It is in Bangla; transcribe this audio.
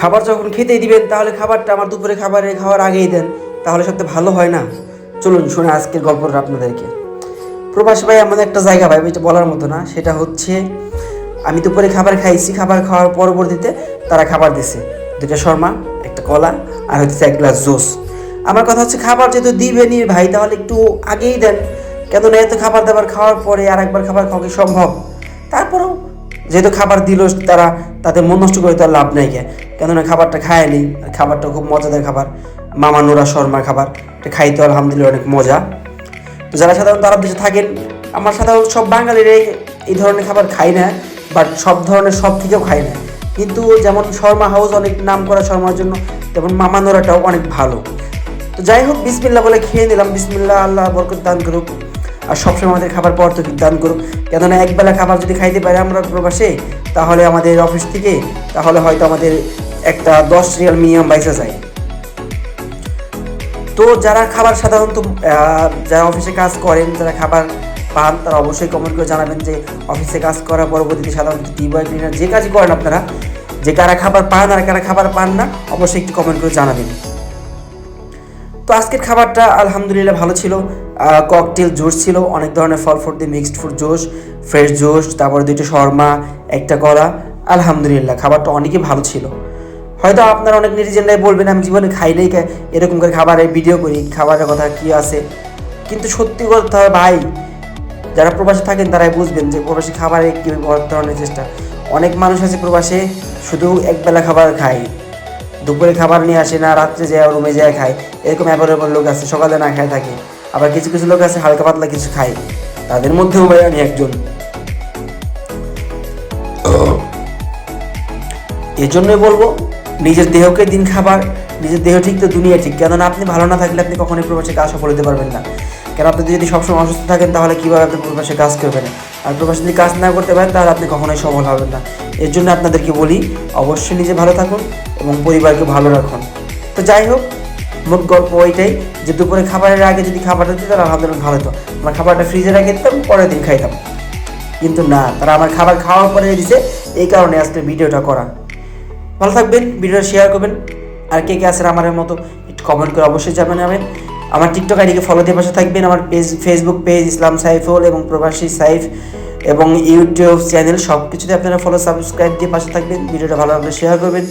খাবার যখন খেতেই দিবেন, তাহলে খাবারটা আমার দুপুরে খাবারে খাওয়ার আগেই দেন। তাহলে সবথেকে ভালো হয় না। চলুন, শুনে আজকের গল্পটা আপনাদেরকে। প্রবাস ভাই, আমাদের একটা জায়গা ভাই এটা বলার মতো না, সেটা হচ্ছে, আমি দুপুরে খাবার খাইছি, খাবার খাওয়ার পরবর্তীতে তারা খাবার দিছে। দুটা শর্মা, একটা কলা, আর হচ্ছে এক গ্লাস জুস। আমার কথা হচ্ছে, খাবার যেহেতু দিবেনই ভাই, তাহলে একটু আগেই দেন। কেননা এত খাবার দাবার খাওয়ার পরে আর একবার খাবার খাওয়া কি সম্ভব? তারপরেও যেহেতু খাবার দিল তারা তাদের মন নষ্ট করে তো আর লাভ নেই কেননা খাবারটা খায়নি খাবারটা খুব মজাদার খাবার। মামা নুরা শর্মার খাবার। এটা খাইতে আলহামদুলিল্লাহ অনেক মজা। তো যারা সাধারণত আরব দেশে থাকেন, আমার সাধারণত সব বাঙালির এই ধরনের খাবার খাই না বাট সব ধরনের সব থেকেও খাই না। কিন্তু যেমন শর্মা হাউস অনেক নাম করা শর্মার জন্য, তেমন মামা নোরাটাও অনেক ভালো। তো যাই হোক বিসমিল্লা বলে খেয়ে নিলাম। বিসমিল্লা আল্লাহ বরকত দান করুক। আর সবসময় আমাদের খাবার পর তো দান করুক কেননা একবেলা খাবার যদি খাইতে পারি আমরা প্রবাসে, তাহলে আমাদের অফিস থেকে, তাহলে হয়তো আমাদের একটা দশ রিয়াল মিনিমাম বাইসা যায়। তো যারা খাবার সাধারণত যারা অফিসে কাজ করেন, যারা খাবার পান, তারা অবশ্যই কমেন্ট করে জানাবেন যে অফিসে কাজ করার পরবর্তীতে সাধারণত বয় ক্লিনার যে কাজই করেন আপনারা, যে কারা খাবার পান আর কারা খাবার পান না, অবশ্যই একটু কমেন্ট করে জানাবেন। তো আজকের খাবারটা আলহামদুলিল্লাহ ভালো ছিল। ককটেল জুস ছিল, অনেক ধরনের ফল ফ্রুট দিয়ে mixed fruit juice fresh juice তারপরে দুইটা শর্মা, একটা কলা, আলহামদুলিল্লাহ, খাবারটা অনেকই ভালো ছিল। হয়তো আপনারা অনেক নিরিজেনরাই বলবেন, আমি জীবনে খাইলেই এরকম করে খাবারের ভিডিও করি, খাবারের কথা কি আছে? কিন্তু সত্যি কথা ভাই, যারা প্রবাসে থাকেন তারাই বুঝবেন যে প্রবাসী খাবারে কী ধরনের চেষ্টা। অনেক মানুষ আছে প্রবাসে, শুধু একবেলা খাবার খায়। দুপুরে খাবার নিয়ে আসে না, রাত্রে যায়, রুমে যায়, খায়। এরকম অ্যাভেলেবল লোক আছে, সকালে না খায় থাকে। আবার কিছু কিছু লোক আছে হালকা পাতলা কিছু খায়। তাদের মধ্যেও ভাই আমি একজন। এই জন্যই বলব, নিজের দেহকে দিন খাবার, নিজের দেহ ঠিক তো দুনিয়া ঠিক। কেননা আপনি ভালো না থাকলে আপনি কখনোই প্রবাসে কাজ সফল হতে পারবেন না। কেন আপনি যদি সবসময় অসুস্থ থাকেন, তাহলে কীভাবে আপনি প্রবাসে কাজ করবেন? আর প্রবাসে যদি কাজ না করতে পারেন, তাহলে আপনি কখনোই সফল হবেন না। এর জন্য আপনাদেরকে বলি, অবশ্যই নিজে ভালো থাকুন এবং পরিবারকে ভালো রাখুন। তো যাই হোক মোট গল্প ওইটাই যে দুপুরে খাবারের আগে যদি খাবারটা দিত তাহলে আলহামদুলিল্লাহ ভালো হতো। আমার খাবারটা ফ্রিজে রেখে দিতাম, পরের দিন খাইতাম। কিন্তু না, তারা আমার খাবার খাওয়ার পরে দিছে, এই কারণে আজকে ভিডিওটা করা। ভালো থাকবেন, ভিডিওটা শেয়ার করবেন। আর কে কে আছেন আমার মতো, একটু কমেন্ট করে অবশ্যই জানাবেন। আমার টিকটক আইডিকে ফলো দিয়ে পাশে থাকবেন, আমার page Facebook page Islam Saiful এবং প্রবাসী সাইফ এবং ইউটিউব চ্যানেল সব কিছুতে আপনারা ফলো সাবস্ক্রাইব দিয়ে পাশে থাকবেন। ভিডিওটা ভালো লাগলে শেয়ার করবেন।